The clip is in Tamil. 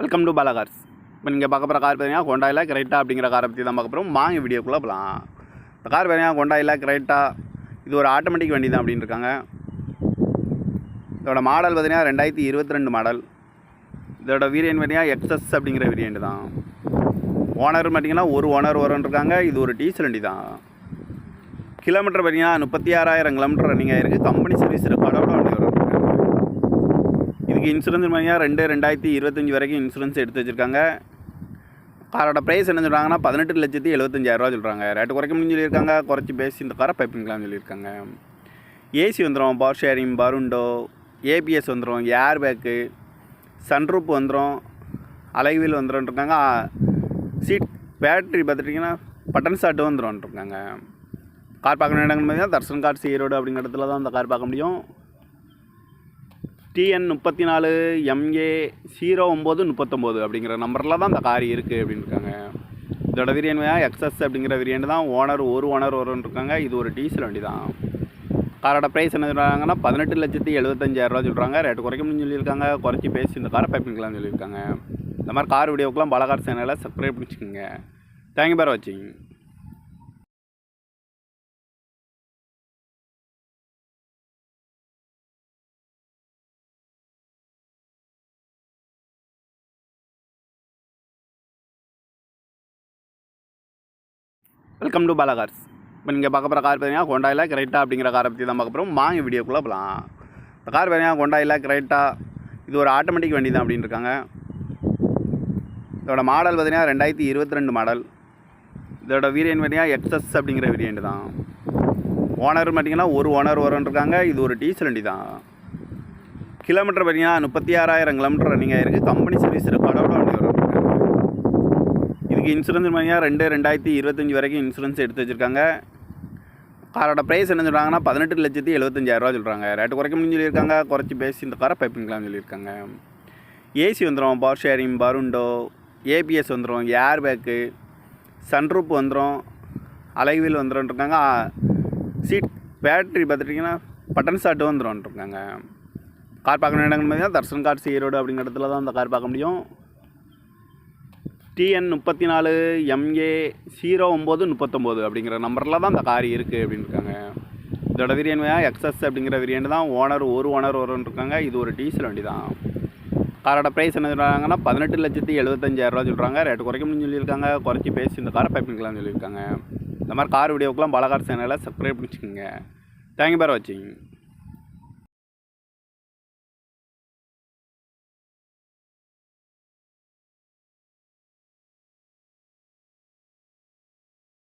வெல்கம் டு பாலாகார்ஸ் இப்போ நீங்கள் பார்க்க போகிற கார் பார்த்தீங்கன்னா கொண்டாயில் கிரைட்டா அப்படிங்கிற காரை பற்றி தான் பார்க்க போகிறோம் வாங்க வீடியோக்குள்ளே போகலாம் இந்த கார் பார்த்தீங்கன்னா கொண்டாயில் கிரைட்டா இது ஒரு ஆட்டோமேட்டிக் வண்டி தான் அப்படின்னு இருக்காங்க. இதோட மாடல் பார்த்தீங்கன்னா ரெண்டாயிரத்தி இருபத்தி ரெண்டு மாடல் இதோட வீரியன் பார்த்தீங்கன்னா எக்ஸஸ் அப்படிங்கிற வீரியன்ட் தான். ஓனர் பார்த்தீங்கன்னா ஒரு ஓனர் வரும்னு இருக்காங்க. இது ஒரு டீசல் வண்டி தான். கிலோமீட்டர் பார்த்தீங்கன்னா முப்பத்தி ஆறாயிரம் கிலோமீட்டர் ரன்னிங் ஆயிருக்கு கம்பெனி சர்வீஸ் ரெக்கார்டோட இன்சூரன்ஸ் பார்த்தீங்கன்னா ரெண்டு ரெண்டாயிரத்தி இருபத்தஞ்சி வரைக்கும் இன்சூரன்ஸ் எடுத்து வச்சுருக்காங்க. காரோட ப்ரைஸ் என்ன சொல்கிறாங்கன்னா பதினெட்டு லட்சத்தி எழுபத்தஞ்சாயிரரூவா சொல்கிறாங்க ரேட்டு குறைக்க முடியும் சொல்லியிருக்காங்க. குறைச்சி பேசி இந்த காரை பைப்பிங்கலாம் சொல்லியிருக்காங்க. ஏசி வந்துடும் பவர் ஷேரிங் பருண்டோ ஏபிஎஸ் வந்துடும் ஏர் பேக்கு சன்ரூப் வந்துடும் அலைவில் வந்துடும்ருக்காங்க சீட் பேட்ரி பார்த்துட்டிங்கன்னா பட்டன் ஷாட்டு வந்துடும் இருக்காங்க. கார் பார்க்கணும் இடங்கள் பார்த்தீங்கன்னா தர்சன் கார் ஈரோடு அப்படிங்கிற இடத்துல தான் அந்த கார் பார்க்க முடியும். டிஎன் முப்பத்தி நாலு எம்ஏ ஜீரோ ஒம்பது முப்பத்தொம்போது அப்படிங்கிற நம்பரில் தான் இந்த கார் இருக்குது அப்படின்னு இருக்காங்க. இதோட வேரியன்ட் எக்ஸஸ் அப்படிங்கிற விரியன் தான். ஓனர் ஒரு ஓனர் வரும்னு இருக்காங்க. இது ஒரு டீசல் வண்டி தான். காரோட ப்ரைஸ் என்ன சொல்கிறாங்கன்னா பதினெட்டு லட்சத்தி எழுபத்தஞ்சாயிரரூவா சொல்கிறாங்க ரேட்டு குறைக்க முடியும்னு சொல்லியிருக்காங்க. குறைச்சி பேசி இந்த காரை பைப்பிங்கலாம் சொல்லியிருக்காங்க. இந்த மாதிரி கார் வீடியோக்கெலாம் பலகார் சேனலை சப்ஸ்கிரைப் பண்ணிச்சுக்கோங்க. தேங்க்யூ பேர் வாட்சிங் வெல்கம் டு பாலகார்ஸ் இப்போ நீங்கள் பார்க்க போகிற கார் பார்த்தீங்கன்னா கொண்டாயில் கிரைட்டா அப்படிங்கிற காரை பற்றி தான் பார்க்க போகிறோம் வாங்க வீடியோக்குள்ளே போகலாம் இந்த கார் பார்த்தீங்கன்னா கொண்டாயில் கிரைட்டா இது ஒரு ஆட்டோமேட்டிக் வண்டி தான் அப்படின்னு இருக்காங்க. இதோட மாடல் பார்த்தீங்கன்னா ரெண்டாயிரத்தி இருபத்தி ரெண்டு மாடல் இதோட வீரியன் பார்த்தீங்கன்னா எக்ஸஸ் அப்படிங்கிற வீரியன்ட் தான். ஓனர் பார்த்தீங்கன்னா ஒரு ஓனர் வரும்னு இருக்காங்க. இது ஒரு டீசல் வண்டி தான். கிலோமீட்டர் பார்த்தீங்கன்னா முப்பத்தி ஆறாயிரம் கிலோமீட்டர் ரன்னிங் ஆயிருக்கு கம்பெனி சர்வீஸ் ரெக்கார்டோட வண்டி வரும். இதுக்கு இன்சூரன்ஸ் பார்த்தீங்கன்னா ரெண்டு ரெண்டாயிரத்தி இருபத்தஞ்சி வரைக்கும் இன்சூரன்ஸ் எடுத்து வச்சுருக்காங்க. காரோட ப்ரைஸ் என்ன சொல்கிறாங்கன்னா பதினெட்டு லட்சத்தி எழுபத்தஞ்சாயிரரூவா சொல்கிறாங்க ரேட்டு குறைக்க முடியும் சொல்லியிருக்காங்க. குறைச்சி பேசி இந்த காரை பைப்பிங்கலாம் சொல்லியிருக்காங்க. ஏசி வந்துடும் பவர் ஷேரிங் பருண்டோ ஏபிஎஸ் வந்துடும் ஏர் பேக்கு சன்ரூப் வந்துடும் அலைவில் வந்துடும் இருக்காங்க. சீட் பேட்ரி பார்த்துட்டிங்கன்னா பட்டன் ஸ்டார்ட்டு வந்துடும் இருக்காங்க. கார் பார்க்கணும் இடங்கள் பார்த்தீங்கன்னா தர்சன் கார் சீரோடு அப்படிங்கிற இடத்துல தான் அந்த கார் பார்க்க முடியும். டிஎன் முப்பத்தி நாலு எம்ஏ ஜீரோ ஒம்பது முப்பத்தொம்போது அப்படிங்கிற நம்பரில் தான் அந்த கார் இருக்குது அப்படின்னு இருக்காங்க. இதோட வேரியன்ட் எக்ஸஸ் அப்படிங்கிற விரியன் தான். ஓனர் ஒரு ஓனர் வரும்னு இருக்காங்க. இது ஒரு டீசல் வண்டி தான். காரோட ப்ரைஸ் என்ன சொல்கிறாங்கன்னா பதினெட்டு லட்சத்தி எழுபத்தஞ்சாயிரரூவா சொல்கிறாங்க ரேட்டு குறைக்க முடியும் சொல்லியிருக்காங்க. குறைச்சி பேசி இந்த காரை பைப்பிங்கலாம் சொல்லியிருக்காங்க. இந்த மாதிரி கார் வீடியோக்கெலாம் பலகார் சேனலை சப்ஸ்கிரைப் பண்ணிச்சுக்கோங்க. தேங்க்யூ பேர் வாட்சிங்